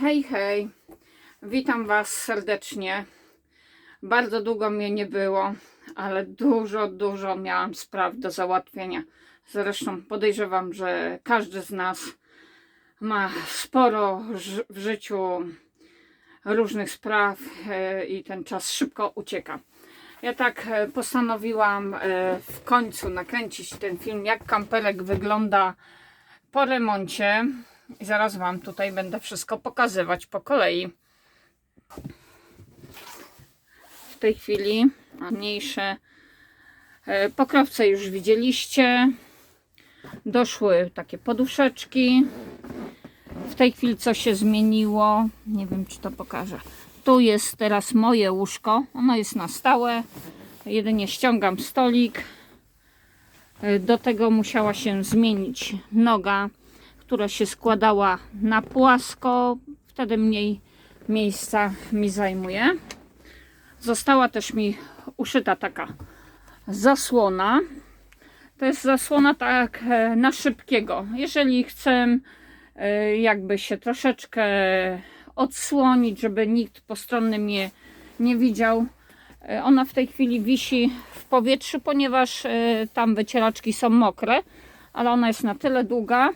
Hej, hej. Witam Was serdecznie. Bardzo długo mnie nie było, ale dużo, dużo miałam spraw do załatwienia. Zresztą podejrzewam, że każdy z nas ma sporo w życiu różnych spraw e, i ten czas szybko ucieka. Ja tak e, postanowiłam e, w końcu nakręcić ten film, jak kamperek wygląda po remoncie. I zaraz Wam tutaj będę wszystko pokazywać po kolei. W tej chwili mniejsze e, pokrowce już widzieliście. Doszły takie poduszeczki. W tej chwili co się zmieniło? Nie wiem, czy to pokażę. Tu jest teraz moje łóżko. Ono jest na stałe. Jedynie ściągam stolik. E, Do tego musiała się zmienić noga która się składała na płasko, wtedy mniej miejsca mi zajmuje. Została też mi uszyta taka zasłona. To jest zasłona tak e, na szybkiego. Jeżeli chcę e, jakby się troszeczkę odsłonić, żeby nikt postronny mnie nie widział, e, ona w tej chwili wisi w powietrzu, ponieważ tam wycieraczki są mokre, ale ona jest na tyle długa,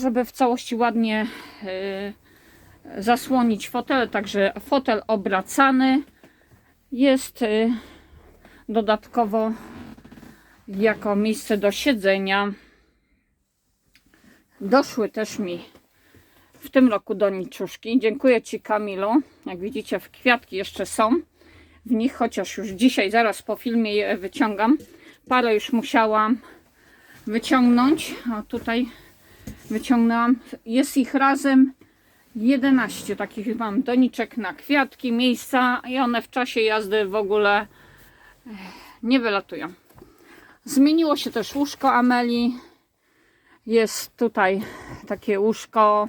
żeby w całości ładnie e, zasłonić fotel, także fotel obracany jest e, dodatkowo jako miejsce do siedzenia. Doszły też mi w tym roku doniczuszki. Dziękuję Ci Kamilu. Jak widzicie w kwiatki jeszcze są w nich, chociaż już dzisiaj, zaraz po filmie je wyciągam. Parę już musiałam wyciągnąć. O tutaj wyciągnęłam. Jest ich razem 11 takich mam doniczek na kwiatki, miejsca i one w czasie jazdy w ogóle eh, nie wylatują. Zmieniło się też łóżko Ameli. Jest tutaj takie łóżko,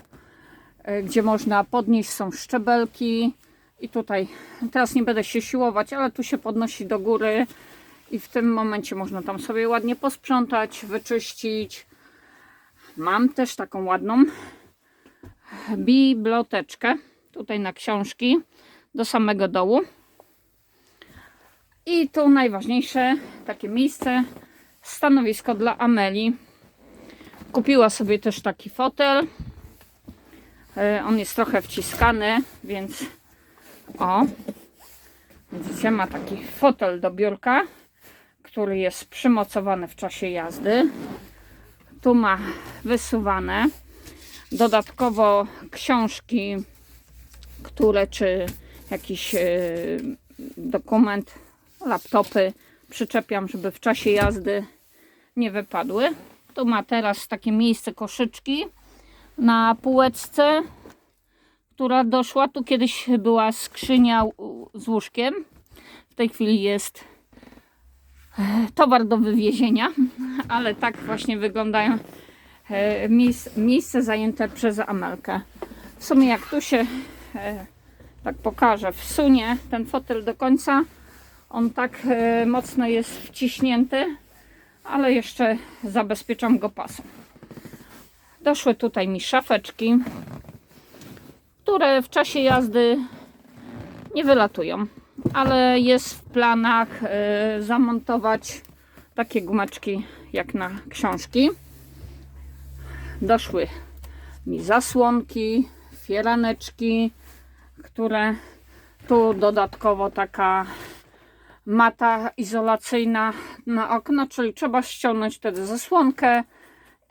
e, gdzie można podnieść, są szczebelki. I tutaj, teraz nie będę się siłować, ale tu się podnosi do góry i w tym momencie można tam sobie ładnie posprzątać, wyczyścić. Mam też taką ładną biblioteczkę tutaj na książki do samego dołu. I tu najważniejsze takie miejsce, stanowisko dla Ameli. Kupiła sobie też taki fotel. E, On jest trochę wciskany, więc o, widzicie, ma taki fotel do biurka, który jest przymocowany w czasie jazdy. Tu ma wysuwane. Dodatkowo książki, które czy jakiś e, dokument, laptopy przyczepiam, żeby w czasie jazdy nie wypadły. Tu ma teraz takie miejsce koszyczki na półeczce, która doszła. Tu kiedyś była skrzynia z łóżkiem. W tej chwili jest towar do wywiezienia, ale tak właśnie wyglądają e, miejsc, miejsce zajęte przez Amelkę. W sumie jak tu się e, tak pokażę, wsunie ten fotel do końca, on tak e, mocno jest wciśnięty, ale jeszcze zabezpieczam go pasem. Doszły tutaj mi szafeczki, które w czasie jazdy nie wylatują, ale jest w planach e, zamontować takie gumeczki jak na książki. Doszły mi zasłonki, fieraneczki, które tu dodatkowo taka mata izolacyjna na okno, czyli trzeba ściągnąć wtedy zasłonkę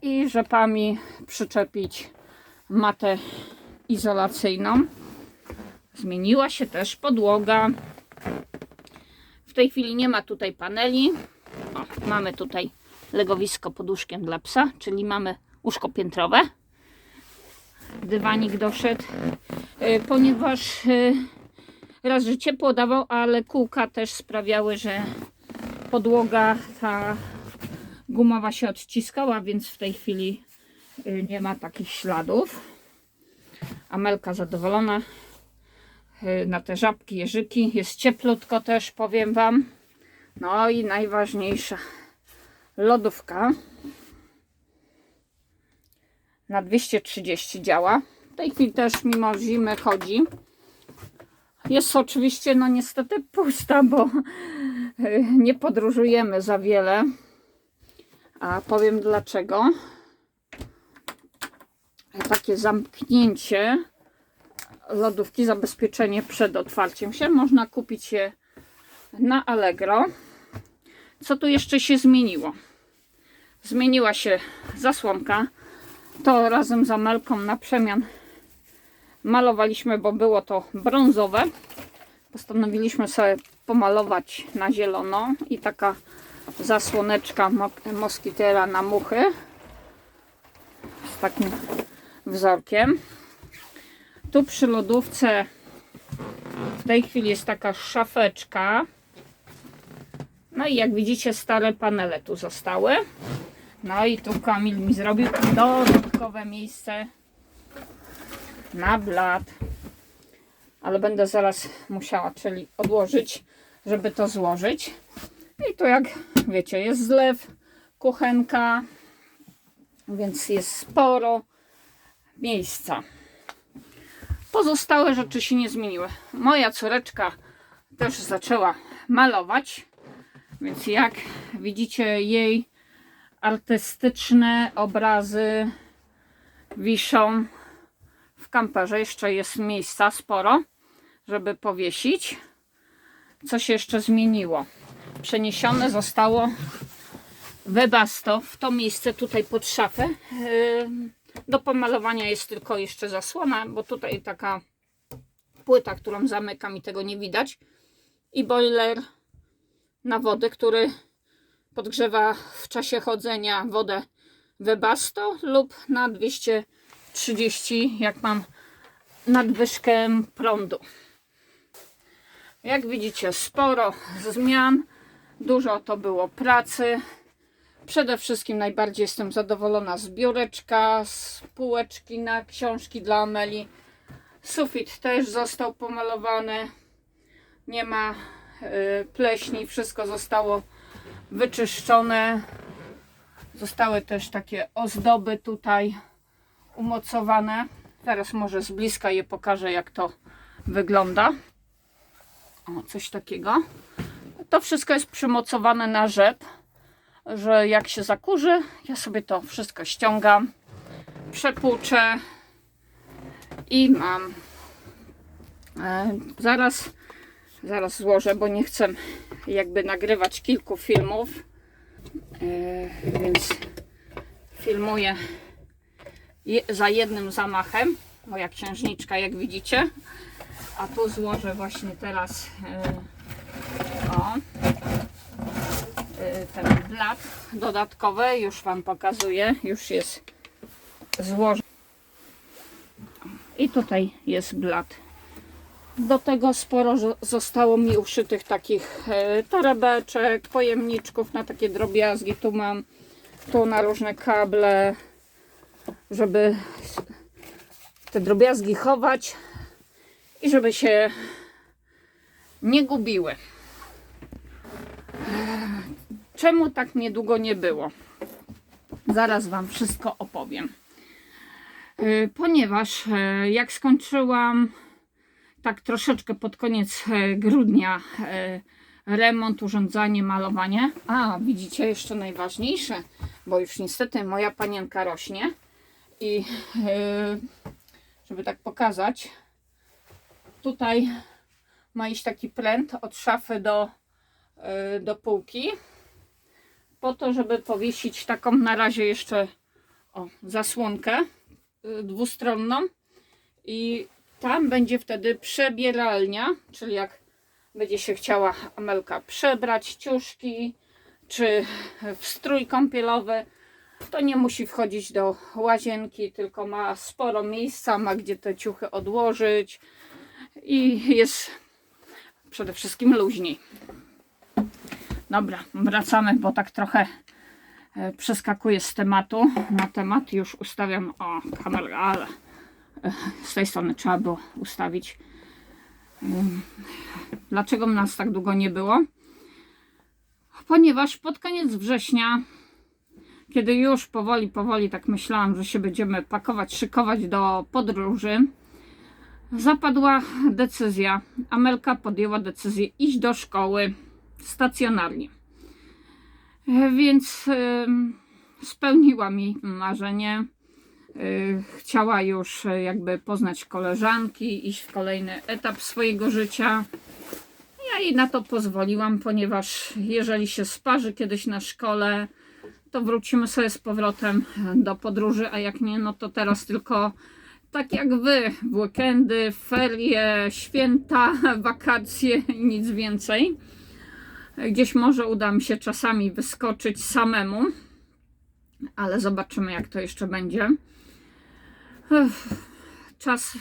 i rzepami przyczepić matę izolacyjną. Zmieniła się też podłoga. W tej chwili nie ma tutaj paneli. O, mamy tutaj legowisko pod łóżkiem dla psa, czyli mamy łóżko piętrowe. Dywanik doszedł, e, ponieważ e, raz, że ciepło dawał, ale kółka też sprawiały, że podłoga ta gumowa się odciskała, więc w tej chwili y, nie ma takich śladów. Amelka zadowolona. Y, Na te żabki, jeżyki. Jest cieplutko też, powiem Wam. No i najważniejsza lodówka na 230 działa. tej chwili też mimo zimy chodzi. Jest oczywiście, no niestety pusta, bo y, nie podróżujemy za wiele. A powiem dlaczego. Takie zamknięcie lodówki, zabezpieczenie przed otwarciem się. Można kupić je na Allegro. Co tu jeszcze się zmieniło? Zmieniła się zasłonka. To razem z Amelką na przemian malowaliśmy, bo było to brązowe. Postanowiliśmy sobie pomalować na zielono i taka zasłoneczka mo- moskitera na muchy z takim wzorkiem. Tu przy lodówce w tej chwili jest taka szafeczka. No i jak widzicie stare panele tu zostały. No i tu Kamil mi zrobił dodatkowe miejsce na blat. Ale będę zaraz musiała, czyli odłożyć, żeby to złożyć. I tu jak wiecie, jest zlew, kuchenka, więc jest sporo miejsca. Pozostałe rzeczy się nie zmieniły. Moja córeczka też zaczęła malować, więc jak widzicie, jej artystyczne obrazy wiszą w kamperze. Jeszcze jest miejsca sporo, żeby powiesić. Co się jeszcze zmieniło? Przeniesione zostało webasto w to miejsce tutaj pod szafę. Yy, Do pomalowania jest tylko jeszcze zasłona, bo tutaj taka płyta, którą zamykam i tego nie widać. I boiler na wodę, który podgrzewa w czasie chodzenia wodę webasto lub na 230, jak mam nadwyżkę prądu. Jak widzicie, sporo zmian, dużo to było pracy. Przede wszystkim najbardziej jestem zadowolona z biureczka, z półeczki na książki dla Ameli. Sufit też został pomalowany. Nie ma y, pleśni, wszystko zostało wyczyszczone. Zostały też takie ozdoby tutaj umocowane. Teraz może z bliska je pokażę, jak to wygląda. O, coś takiego. To wszystko jest przymocowane na rzep, że jak się zakurzy, ja sobie to wszystko ściągam, przepłuczę i mam. E, zaraz, zaraz złożę, bo nie chcę jakby nagrywać kilku filmów, e, więc filmuję za jednym zamachem. Moja księżniczka, jak widzicie. A tu złożę właśnie teraz e, o, ten blat dodatkowy. Już Wam pokazuję. Już jest złożony. I tutaj jest blat. Do tego sporo zo- zostało mi uszytych takich e, torebeczek, pojemniczków na takie drobiazgi. Tu mam, tu na różne kable, żeby te drobiazgi chować i żeby się nie gubiły. Czemu tak niedługo nie było? Zaraz Wam wszystko opowiem. Y, Ponieważ e, jak skończyłam tak troszeczkę pod koniec e, grudnia remont, urządzanie, malowanie. A, widzicie jeszcze najważniejsze, bo już niestety moja panienka rośnie i żeby tak pokazać, tutaj ma iść taki pręt od szafy do, do półki po to, żeby powiesić taką na razie jeszcze o, zasłonkę y, dwustronną i tam będzie wtedy przebieralnia, czyli jak będzie się chciała Amelka przebrać ciuszki czy w strój kąpielowy, to nie musi wchodzić do łazienki, tylko ma sporo miejsca, ma gdzie te ciuchy odłożyć i jest przede wszystkim luźniej. Dobra, wracamy, bo tak trochę e, przeskakuję z tematu na temat. Już ustawiam o kamerę, ale e, z tej strony trzeba było ustawić. Ym, Dlaczego nas tak długo nie było? Ponieważ pod koniec września kiedy już powoli, powoli tak myślałam, że się będziemy pakować, szykować do podróży, zapadła decyzja. Amelka podjęła decyzję iść do szkoły stacjonarnie. E, Więc spełniła mi marzenie. Y, Chciała już e, jakby poznać koleżanki, iść w kolejny etap swojego życia. Ja jej na to pozwoliłam, ponieważ jeżeli się sparzy kiedyś na szkole, to wrócimy sobie z powrotem do podróży, a jak nie, no to teraz tylko tak jak wy, w weekendy, ferie, święta, wakacje i nic więcej. Gdzieś może uda mi się czasami wyskoczyć samemu, ale zobaczymy, jak to jeszcze będzie. Czas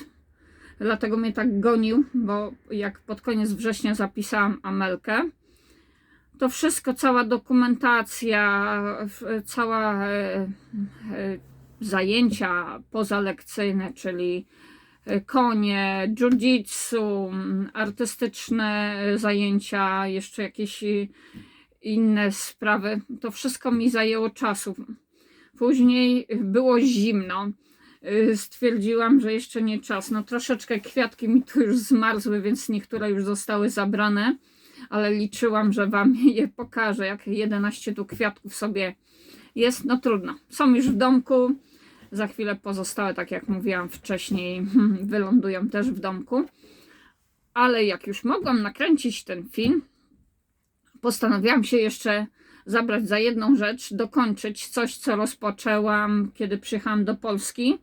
dlatego mnie tak gonił, bo jak pod koniec września zapisałam Amelkę, to wszystko, cała dokumentacja, cała e, e, zajęcia pozalekcyjne, czyli konie, jiu-jitsu, m, artystyczne e, zajęcia, jeszcze jakieś e, inne sprawy, to wszystko mi zajęło czasu. Później było zimno. Y, Stwierdziłam, że jeszcze nie czas. No troszeczkę kwiatki mi tu już zmarzły, więc niektóre już zostały zabrane, ale liczyłam, że Wam je pokażę, jak 11 tu kwiatków sobie jest. No trudno. Są już w domku. Za chwilę pozostałe, tak jak mówiłam wcześniej, wylądują też w domku. Ale jak już mogłam nakręcić ten film, postanowiłam się jeszcze zabrać za jedną rzecz, dokończyć coś, co rozpoczęłam, kiedy przyjechałam do Polski,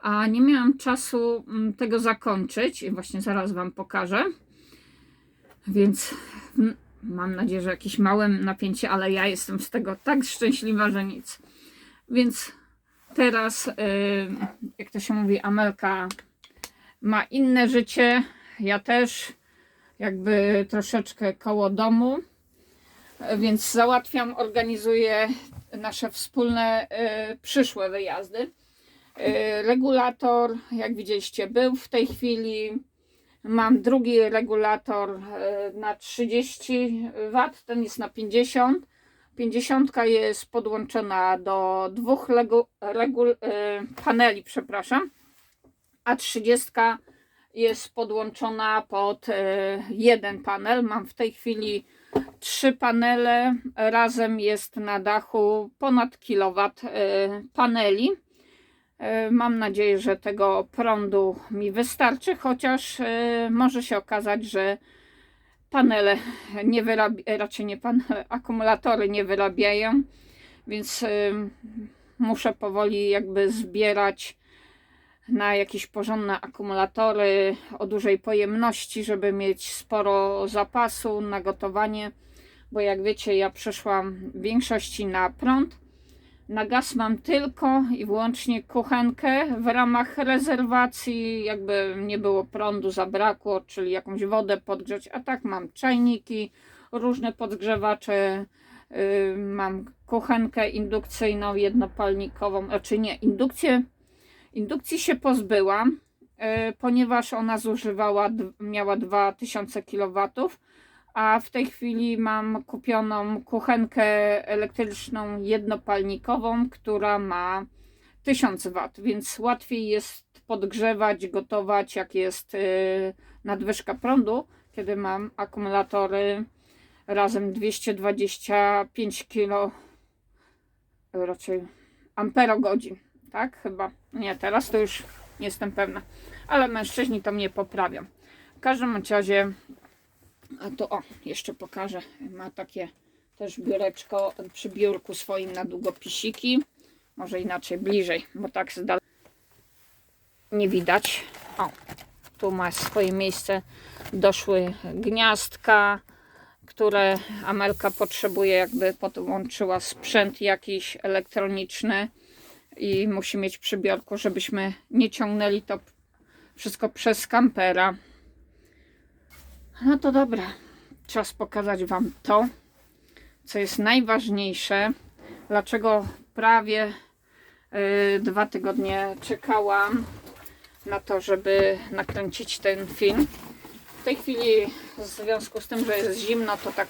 a nie miałam czasu mm, tego zakończyć i właśnie zaraz Wam pokażę. Więc mm, mam nadzieję, że jakieś małe napięcie, ale ja jestem z tego tak szczęśliwa, że nic. Więc teraz, yy, jak to się mówi, Amelka ma inne życie, ja też jakby troszeczkę koło domu więc załatwiam, organizuję nasze wspólne y, przyszłe wyjazdy. Y, regulator, jak widzieliście, był w tej chwili. Mam drugi regulator y, na 30 W, ten jest na 50. 50 jest podłączona do dwóch legu, regul, y, paneli, przepraszam, a 30 jest podłączona pod y, jeden panel. Mam w tej chwili trzy panele. Razem jest na dachu ponad kilowat y, paneli. Mam nadzieję, że tego prądu mi wystarczy, chociaż może się okazać, że panele nie wyrabiają, raczej nie panele, akumulatory nie wyrabiają, więc y, muszę powoli jakby zbierać na jakieś porządne akumulatory o dużej pojemności, żeby mieć sporo zapasu na gotowanie, bo jak wiecie, ja przeszłam w większości na prąd. Na gaz mam tylko i wyłącznie kuchenkę. W ramach rezerwacji, jakby nie było prądu, zabrakło, czyli jakąś wodę podgrzeć, a tak mam czajniki, różne podgrzewacze, yy, mam kuchenkę indukcyjną, jednopalnikową, znaczy nie, indukcję Indukcji się pozbyłam, e, ponieważ ona zużywała, miała 2000 kW, a w tej chwili mam kupioną kuchenkę elektryczną jednopalnikową, która ma 1000 W, więc łatwiej jest podgrzewać, gotować, jak jest e, nadwyżka prądu, kiedy mam akumulatory razem 225 kg, raczej amperogodzin tak? Chyba. Nie, teraz to już nie jestem pewna. Ale mężczyźni to mnie poprawią. W każdym razie, a to o, jeszcze pokażę. Ma takie też biureczko przy biurku swoim na długopisiki. Może inaczej, bliżej, bo tak z dal nie widać. O, tu ma swoje miejsce. Doszły gniazdka, które Amelka potrzebuje, jakby podłączyła sprzęt jakiś elektroniczny i musi mieć przy biurku, żebyśmy nie ciągnęli to wszystko przez kampera. No to dobra, czas pokazać Wam to, co jest najważniejsze, dlaczego prawie y, dwa tygodnie czekałam na to, żeby nakręcić ten film. W tej chwili, w związku z tym, że jest zimno, to tak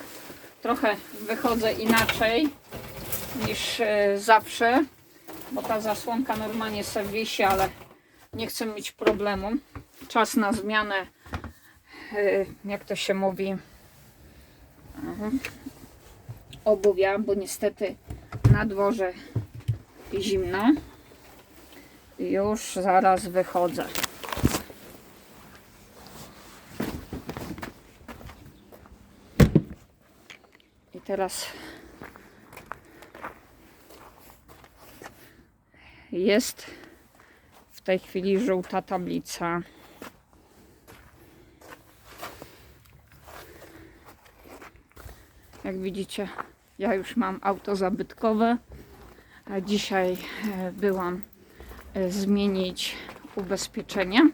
trochę wychodzę inaczej niż e, zawsze, bo ta zasłonka normalnie sobie wisi, ale nie chcę mieć problemu. Czas na zmianę, jak to się mówi, mhm, obuwia, bo niestety na dworze zimno. Już zaraz wychodzę. I teraz jest w tej chwili żółta tablica. Jak widzicie, ja już mam auto zabytkowe. A dzisiaj e, byłam e, zmienić ubezpieczenie,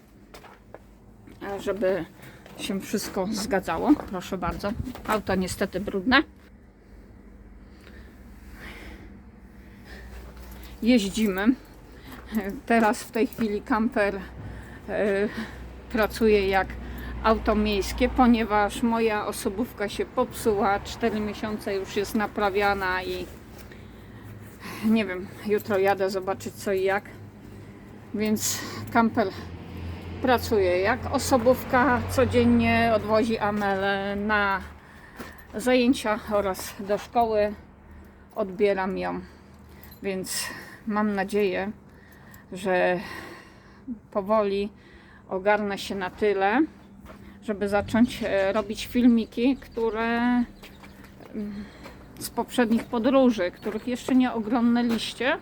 e, żeby się wszystko zgadzało. Proszę bardzo. Auto niestety brudne. Jeździmy. Teraz w tej chwili kamper pracuje jak auto miejskie, ponieważ moja osobówka się popsuła. 4 miesiące już jest naprawiana i nie wiem, jutro jadę zobaczyć co i jak. Więc kamper pracuje jak osobówka, codziennie odwozi Amelę na zajęcia oraz do szkoły. Odbieram ją. Więc mam nadzieję, że powoli ogarnę się na tyle, żeby zacząć e, robić filmiki, które mm, z poprzednich podróży, których jeszcze nie oglądaliście.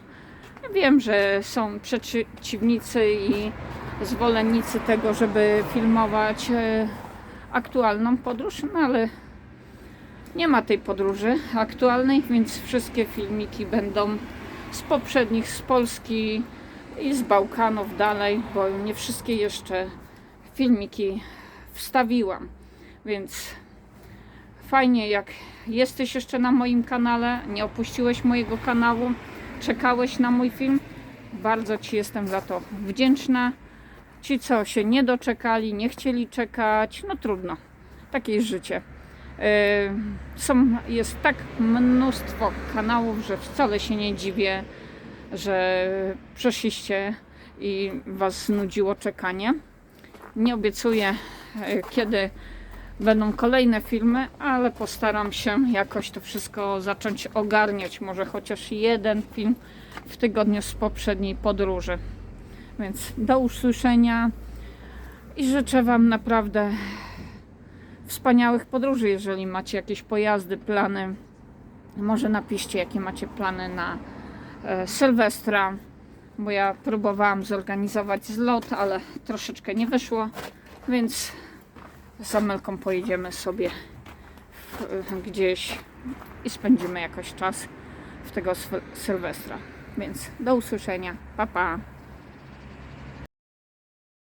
Wiem, że są przeciwnicy i zwolennicy tego, żeby filmować e, aktualną podróż, no ale nie ma tej podróży aktualnej, więc wszystkie filmiki będą z poprzednich, z Polski i z Bałkanów dalej, bo nie wszystkie jeszcze filmiki wstawiłam. Więc fajnie, jak jesteś jeszcze na moim kanale, nie opuściłeś mojego kanału, czekałeś na mój film. Bardzo Ci jestem za to wdzięczna. Ci, co się nie doczekali, nie chcieli czekać, no trudno. Takie jest życie. Yy, Są, jest tak mnóstwo kanałów, że wcale się nie dziwię, że przeszliście i Was znudziło czekanie. Nie obiecuję, kiedy będą kolejne filmy, ale postaram się jakoś to wszystko zacząć ogarniać. Może chociaż jeden film w tygodniu z poprzedniej podróży. Więc do usłyszenia i życzę Wam naprawdę wspaniałych podróży, jeżeli macie jakieś pojazdy, plany. Może napiszcie, jakie macie plany na e, Sylwestra, bo ja próbowałam zorganizować zlot, ale troszeczkę nie wyszło, więc z Amelką pojedziemy sobie w, gdzieś i spędzimy jakoś czas w tego Syl- Sylwestra. Więc do usłyszenia. Pa, pa.